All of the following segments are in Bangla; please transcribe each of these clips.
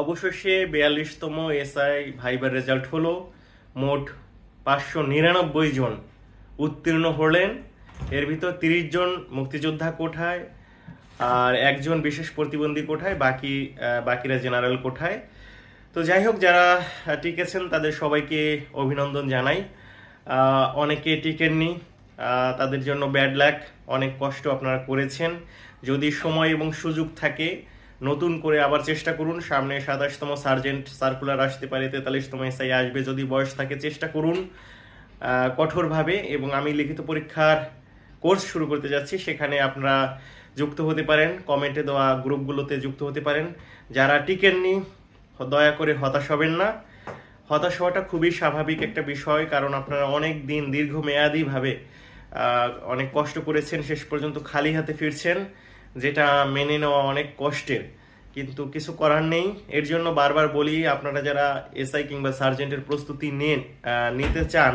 অবশেষে বিয়াল্লিশতম এসআই ভাইবার রেজাল্ট হলো মোট পাঁচশো নিরানব্বই জন উত্তীর্ণ হলেন। এর ভিতর তিরিশ জন মুক্তিযোদ্ধা কোঠায় আর একজন বিশেষ প্রতিবন্ধী কোঠায়, বাকি বাকিরা জেনারেল কোঠায়। তো যাই হোক, যারা টিকেছেন তাদের সবাইকে অভিনন্দন জানাই। অনেকে টিকেননি তাদের জন্য ব্যাড লাক, অনেক কষ্ট আপনারা করেছেন। যদি সময় এবং সুযোগ থাকে নতুন করে আবার চেষ্টা করুন। সামনে সাতাশতম সার্জেন্ট সার্কুলার আসতে পারে, তেতাল্লিশতম এসআই আসবে যদি বয়স থাকে, চেষ্টা করুন কঠোরভাবে। এবং আমি লিখিত পরীক্ষার কোর্স শুরু করতে যাচ্ছি, সেখানে আপনারা যুক্ত হতে পারেন, কমেন্টে দেওয়া গ্রুপগুলোতে যুক্ত হতে পারেন। যারা টিকেননি, দয়া করে হতাশ হবেন না। হতাশ হওয়াটা খুবই স্বাভাবিক একটা বিষয়, কারণ আপনারা অনেক দিন দীর্ঘমেয়াদীভাবে অনেক কষ্ট করেছেন, শেষ পর্যন্ত খালি হাতে ফিরছেন। যেটা মেনে নেওয়া অনেক কষ্টের। কিন্তু কিছু করার নেই। এর জন্য বারবার বলি, আপনারা যারা এসআই কিংবা সার্জেন্টের প্রস্তুতি নেন নিতে চান,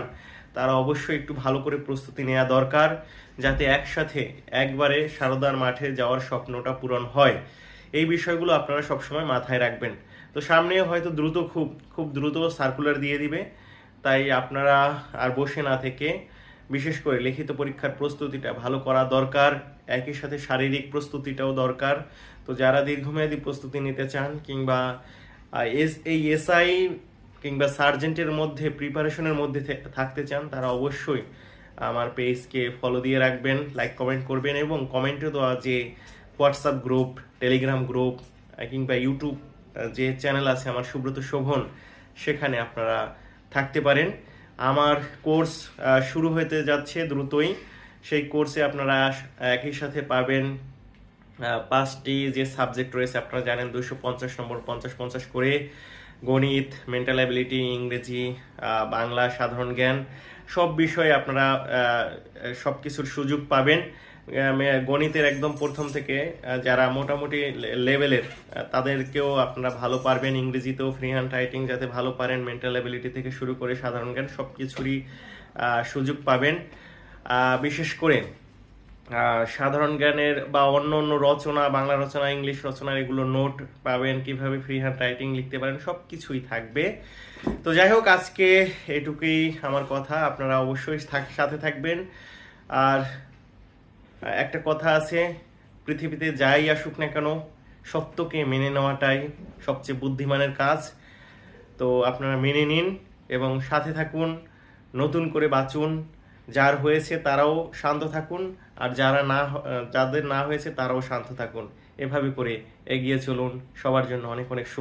তারা অবশ্যই একটু ভালো করে প্রস্তুতি নেওয়া দরকার, যাতে একসাথে একবারে সারদার মাঠে যাওয়ার স্বপ্নটা পূরণ হয়। এই বিষয়গুলো আপনারা সবসময় মাথায় রাখবেন। তো সামনে হয়তো দ্রুত খুব খুব দ্রুত সার্কুলার দিয়ে দিবে। তাই আপনারা আর বসে না থেকে বিশেষ করে লিখিত পরীক্ষার প্রস্তুতিটা ভালো করা দরকার, একই সাথে শারীরিক প্রস্তুতিটাও দরকার। তো যারা দীর্ঘমেয়াদী প্রস্তুতি নিতে চান কিংবা এস- এই এসআই কিংবা সার্জেন্টের মধ্যে, প্রিপারেশনের মধ্যে থাকতে চান, তারা অবশ্যই আমার পেজকে ফলো দিয়ে রাখবেন লাইক কমেন্ট করবেন এবং কমেন্টে দেওয়া যে হোয়াটসঅ্যাপ গ্রুপ টেলিগ্রাম গ্রুপ কিংবা ইউটিউব যে চ্যানেল আছে আমার সুব্রত শোভন, সেখানে আপনারা থাকতে পারেন। আমার কোর্স শুরু হতে যাচ্ছে দ্রুতই। সেই কোর্সে আপনারা একই সাথে পাবেন পাঁচটি যে সাবজেক্ট রয়েছে, আপনারা জানেন দুশো পঞ্চাশ নম্বর, পঞ্চাশ পঞ্চাশ করে। গণিত মেন্টাল অ্যাবিলিটি ইংরেজি বাংলা, সাধারণ জ্ঞান, সব বিষয়ে আপনারা সব কিছুর সুযোগ পাবেন। গণিতের একদম প্রথম থেকে যারা মোটামুটি লেভেলের তাদেরকেও আপনারা ভালো পারবেন ইংরেজিতেও ফ্রি হ্যান্ড রাইটিং যাতে ভালো পারেন মেন্টাল অ্যাবিলিটি থেকে শুরু করে সাধারণ জ্ঞান সব কিছুরই সুযোগ পাবেন। বিশেষ করে সাধারণ জ্ঞানের বা অন্য অন্য রচনা, বাংলা রচনা, ইংলিশ রচনা এগুলো নোট পাবেন, কীভাবে ফ্রি হ্যান্ড রাইটিং লিখতে পারেন সব কিছুই থাকবে। তো যাই হোক, আজকে এটুকুই আমার কথা, আপনারা অবশ্যই সাথে থাকবেন। আর একটা কথা আছে, পৃথিবীতে যাই আসুক না কেন, সত্যকে মেনে নেওয়াটাই সবচেয়ে বুদ্ধিমানের কাজ। তো আপনারা মেনে নিন এবং সাথে থাকুন, নতুন করে বাঁচুন। যার হয়েছে তারাও শান্ত থাকুন, আর যারা না যাদের না হয়েছে তারাও শান্ত থাকুন। এভাবে করে এগিয়ে চলুন। সবার জন্য অনেক অনেক